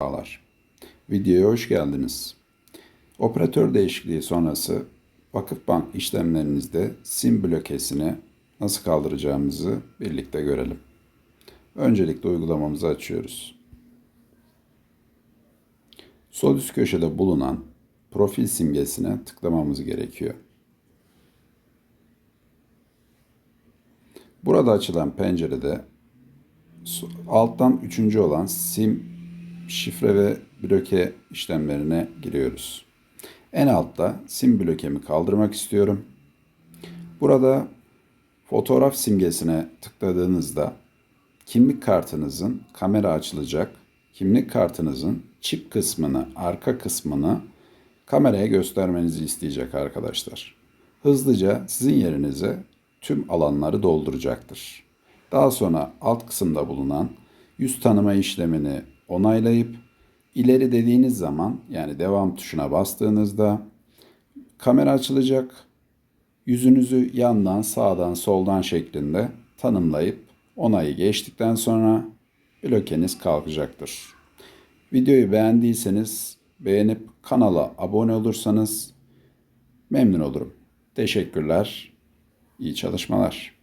Merhabalar. Videoya hoş geldiniz. Operatör değişikliği sonrası Vakıfbank işlemlerinizde sim blokesini nasıl kaldıracağımızı birlikte görelim. Öncelikle uygulamamızı açıyoruz. Sol üst köşede bulunan profil simgesine tıklamamız gerekiyor. Burada açılan pencerede alttan üçüncü olan sim şifre ve bloke işlemlerine giriyoruz. En altta sim blokemi kaldırmak istiyorum. Burada fotoğraf simgesine tıkladığınızda kimlik kartınızın kamera açılacak. Kimlik kartınızın çip kısmını, arka kısmını kameraya göstermenizi isteyecek arkadaşlar. Hızlıca sizin yerinize tüm alanları dolduracaktır. Daha sonra alt kısımda bulunan yüz tanıma işlemini onaylayıp ileri dediğiniz zaman yani devam tuşuna bastığınızda kamera açılacak. Yüzünüzü yandan, sağdan, soldan şeklinde tanımlayıp onayı geçtikten sonra blokeniz kalkacaktır. Videoyu beğendiyseniz beğenip kanala abone olursanız memnun olurum. Teşekkürler. İyi çalışmalar.